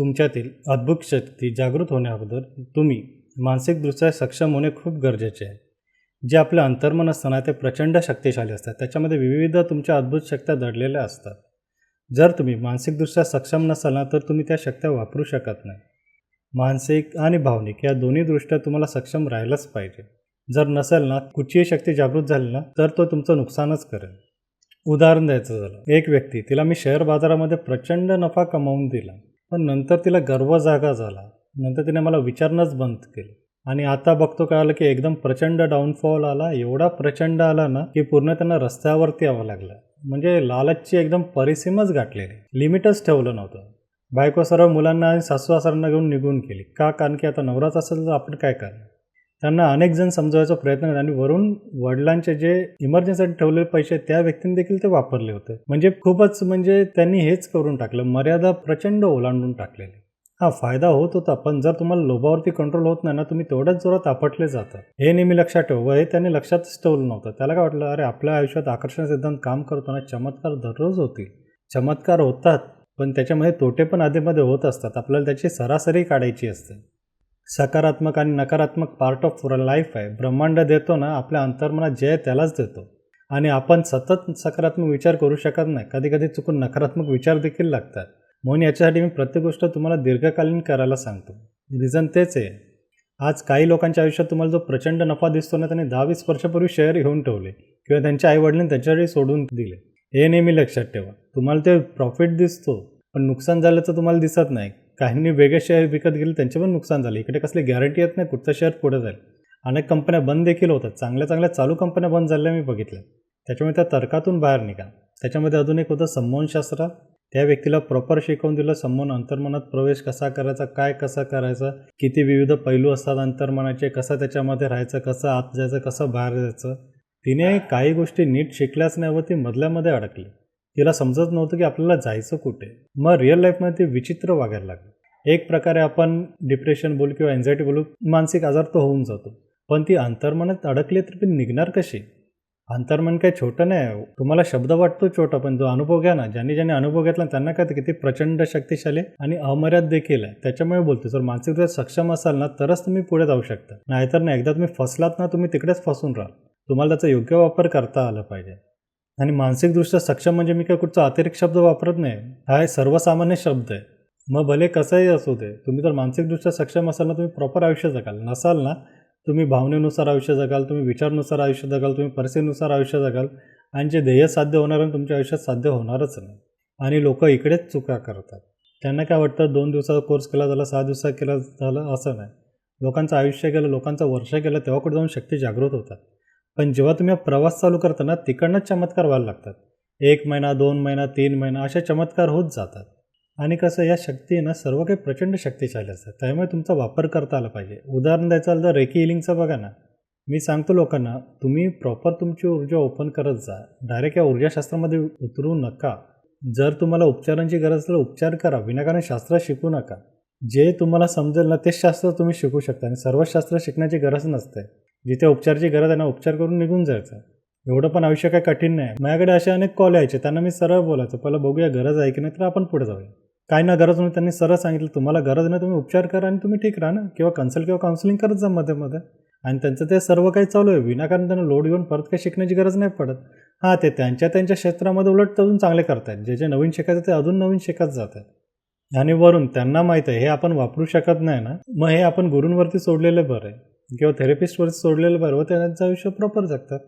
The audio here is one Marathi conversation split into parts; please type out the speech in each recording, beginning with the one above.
तुमच्यातील अद्भुत शक्ती जागृत होण्याअगोदर तुम्ही मानसिकदृष्ट्या सक्षम होणे खूप गरजेचे आहे. जे आपलं अंतर्मन असताना ते प्रचंड शक्तिशाली असतात. त्याच्यामध्ये विविध तुमच्या अद्भुत शक्त्या दडलेल्या असतात. जर तुम्ही मानसिकदृष्ट्या सक्षम नसाल ना तर तुम्ही त्या शक्त्या वापरू शकत नाही. मानसिक आणि भावनिक या दोन्ही दृष्ट्या तुम्हाला सक्षम राहायलाच पाहिजे. जर नसेल ना कुठचीही शक्ती जागृत झाली ना तर तो तुमचं नुकसानच करेल. उदाहरण द्यायचं झालं. एक व्यक्ती तिला मी शेअर बाजारामध्ये प्रचंड नफा कमावून दिला. पण नंतर तिला गर्व जागा झाला. नंतर तिने मला विचारणंच बंद केलं. आणि आता बघतो कळालं की एकदम प्रचंड डाऊनफॉल आला. एवढा प्रचंड आला ना की पूर्ण त्यांना रस्त्यावरती यावं लागलं. म्हणजे लालचची एकदम परिसीमच गाठलेली. लिमिटच ठेवलं नव्हतं. बायको सर्व मुलांना आणि सासू सासऱ्यांना घेऊन निघून गेली. का? कारण की आता नवराच असेल तर आपण काय करणार? त्यांना अनेक जण समजवायचा प्रयत्न केला आणि वरून वडिलांचे जे इमर्जन्सीसाठी ठेवलेले पैसे त्या व्यक्तीने देखील ते वापरले होते. म्हणजे खूपच म्हणजे त्यांनी हेच करून टाकलं. मर्यादा प्रचंड ओलांडून टाकलेली. हा फायदा होत होता पण जर तुम्हाला लोभावरती कंट्रोल होत नाही ना तुम्ही तेवढ्याच जोरात आपटले जातात हे नेहमी लक्षात ठेव. व हे त्यांनी लक्षातच ठेवलं नव्हतं. त्याला काय वाटलं अरे आपल्या आयुष्यात आकर्षण सिद्धांत काम करतो ना चमत्कार दररोज होतील. चमत्कार होतात पण त्याच्यामध्ये तोटे पण आधीमध्ये होत असतात. आपल्याला त्याची सरासरी काढायची असते. सकारात्मक आणि नकारात्मक पार्ट ऑफ लाईफ आहे. ब्रह्मांड देतो ना आपल्या अंतर्मनात जे आहे त्यालाच देतो. आणि आपण सतत सकारात्मक विचार करू शकत नाही. कधी कधी चुकून नकारात्मक विचार देखील लागतात. म्हणून याच्यासाठी मी प्रत्येक गोष्ट तुम्हाला दीर्घकालीन करायला सांगतो. रिझन तेच आहे. आज काही लोकांच्या आयुष्यात तुम्हाला जो प्रचंड नफा दिसतो ना त्यांनी दहा वीस वर्षापूर्वी शेअर घेऊन ठेवले. किंवा त्यांच्या आईवडिलांनी त्याच्यासाठी सोडून दिले. हे नेहमी लक्षात ठेवा. तुम्हाला ते प्रॉफिट दिसतो पण नुकसान झालं तर तुम्हाला दिसत नाही. काहींनी वेगळे शेअर विकत गेले त्यांचे पण नुकसान झाले. इकडे कसली गॅरंटी येत नाही कुठचा शेअर पुढे जाईल. अनेक कंपन्या बंद देखील होतात. चांगल्या चांगल्या चालू कंपन्या बंद झाल्या मी बघितल्या त्याच्यामुळे त्या तर्कातून बाहेर निघा. त्याच्यामध्ये अजून एक होतं संमोहनशास्त्र त्या व्यक्तीला प्रॉपर शिकवून दिलं संमोहन अंतर्मनात प्रवेश कसा करायचा काय कसा करायचा किती विविध पैलू असतात अंतर्मनाचे कसं त्याच्यामध्ये राहायचं कसं आत जायचं कसं बाहेर जायचं. तिने काही गोष्टी नीट शिकल्याच नाही व ती मधल्यामध्ये अडकली. तिला समजत नव्हतं की आपल्याला जायचं कुठे. मग रिअल लाईफमध्ये ते विचित्र वागायला लागलं. एक प्रकारे आपण डिप्रेशन बोलू किंवा एन्झायटी बोलू मानसिक आजार तो होऊन जातो. पण ती अंतर्मनात अडकली तर ती निघणार कशी? अंतर्मन काही छोटं नाही तुम्हाला शब्द वाटतो छोटा पण जो अनुभव घ्या ना. ज्यांनी ज्यांनी अनुभव घेतला त्यांना काय किती प्रचंड शक्तिशाली आणि अमर्याद देखील आहे. त्याच्यामुळे बोलतो जर मानसिकरित्या सक्षम असाल ना तरच तुम्ही पुढे जाऊ शकता. नाहीतर नाही एकदा तुम्ही फसलात ना तुम्ही तिकडेच फसून राहाल. तुम्हाला त्याचा योग्य वापर करता आला पाहिजे. आणि मानसिकदृष्ट्या सक्षम म्हणजे मी काय कुठचा अतिरिक्त शब्द वापरत नाही. हा सर्वसामान्य शब्द आहे. मग भले कसंही असू दे तुम्ही जर मानसिकदृष्ट्या सक्षम असाल ना तुम्ही प्रॉपर आयुष्य जगाल. नसाल ना तुम्ही भावनेनुसार आयुष्य जगाल तुम्ही विचारनुसार आयुष्य जगाल तुम्ही परिस्थितीनुसार आयुष्य जगाल. आणि जे ध्येय साध्य होणार आहे तुमच्या आयुष्यात साध्य होणारच नाही. आणि लोक इकडेच चुका करतात. त्यांना काय वाटतं? दोन दिवसाचा कोर्स केला झाला सहा दिवसात केला झालं असं नाही. लोकांचं आयुष्य गेलं लोकांचं वर्ष गेलं तेव्हा कुठे जाऊन शक्ती जागृत होतात. पण जेव्हा तुम्ही प्रवास चालू करताना तिकडनंच चमत्कार व्हायला लागतात. एक महिना दोन महिना तीन महिना असे चमत्कार होत जातात. आणि कसं या शक्तीनं सर्व काही प्रचंड शक्तिशाली असतात. त्यामुळे तुमचा वापर करता आला पाहिजे. उदाहरण द्यायचं झालं तर रेकी हिलिंगचं बघा ना. मी सांगतो लोकांना तुम्ही प्रॉपर तुमची ऊर्जा ओपन करत जा. डायरेक्ट या ऊर्जाशास्त्रामध्ये उतरू नका. जर तुम्हाला उपचारांची गरज असेल उपचार करा. विनाकारण शास्त्र शिकू नका. जे तुम्हाला समजेल ना तेच शास्त्र तुम्ही शिकू शकता. आणि सर्व शास्त्र शिकण्याची गरज नसते. जिथे उपचारची गरज आहे ना उपचार करून निघून जायचं. एवढं पण आयुष्य काय कठीण नाही. माझ्याकडे असे अनेक कॉल यायचे त्यांना मी सरळ बोलायचं पहिलं बघूया गरज आहे की नाही तर आपण पुढे जाऊया. काय ना गरज नाही त्यांनी सरळ सांगितलं तुम्हाला गरज नाही तुम्ही उपचार करा आणि तुम्ही ठीक राहा ना किंवा कन्सल्ट किंवा काउन्सिलिंग करत जा मध्ये मध्ये. आणि त्यांचं ते सर्व काही चालू आहे. विनाकारण त्यांना लोड घेऊन परत काही शिकण्याची गरज नाही पडत. हां ते त्यांच्या त्यांच्या क्षेत्रामध्ये उलट अजून चांगले करतायत. जे जे नवीन शिकायचं ते अजून नवीन शिकत जात आहेत आणि वरून त्यांना माहीत आहे हे आपण वापरू शकत नाही ना मग हे आपण गुरूंवरती सोडलेलं बरं आहे. किंवा थेरपिस्टवर सोडलेलं बरं त्यांचं आयुष्य प्रॉपर जगतात.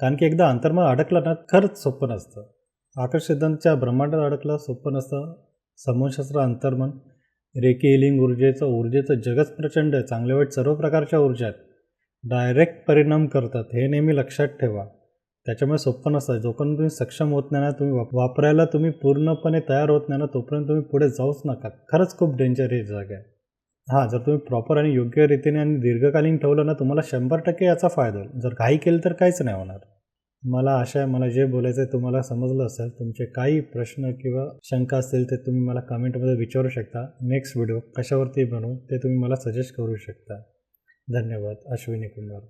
कारण की एकदा अंतर्मन अडकलं ना खरंच सोपं नसतं. आकर्ष सिद्धांतच्या ब्रह्मांडात अडकलं सोपं नसतं. समूहशास्त्र अंतर्मन रेकी हिलिंग ऊर्जेचं ऊर्जेचं जगच प्रचंड आहे. चांगल्या वाईट सर्व प्रकारच्या ऊर्जा आहेत. डायरेक्ट परिणाम करतात. हे नेहमी लक्षात ठेवा. त्याच्यामुळे सोपं नसतं. जोपर्यंत तुम्ही सक्षम होत नाही ना तुम्ही वाप वापरायला तुम्ही पूर्णपणे तयार होत नाही ना तोपर्यंत तुम्ही पुढे जाऊच नका. खरंच खूप डेंजर ही जागा आहे. हां जर तुम्ही प्रॉपर आणि योग्य रीतीने आणि दीर्घकालीन ठेवलं ना तुम्हाला शंभर टक्के याचा फायदा होईल. जर काही केलं तर काहीच नाही होणार. मला आशा आहे मला जे बोलायचं आहे तुम्हाला समजलं असेल तुमचे काही प्रश्न किंवा शंका असतील ते तुम्ही मला कमेंटमध्ये विचारू शकता. नेक्स्ट व्हिडिओ कशावरती बनवू ते तुम्ही मला सजेस्ट करू शकता. धन्यवाद. अश्विनी कुमार.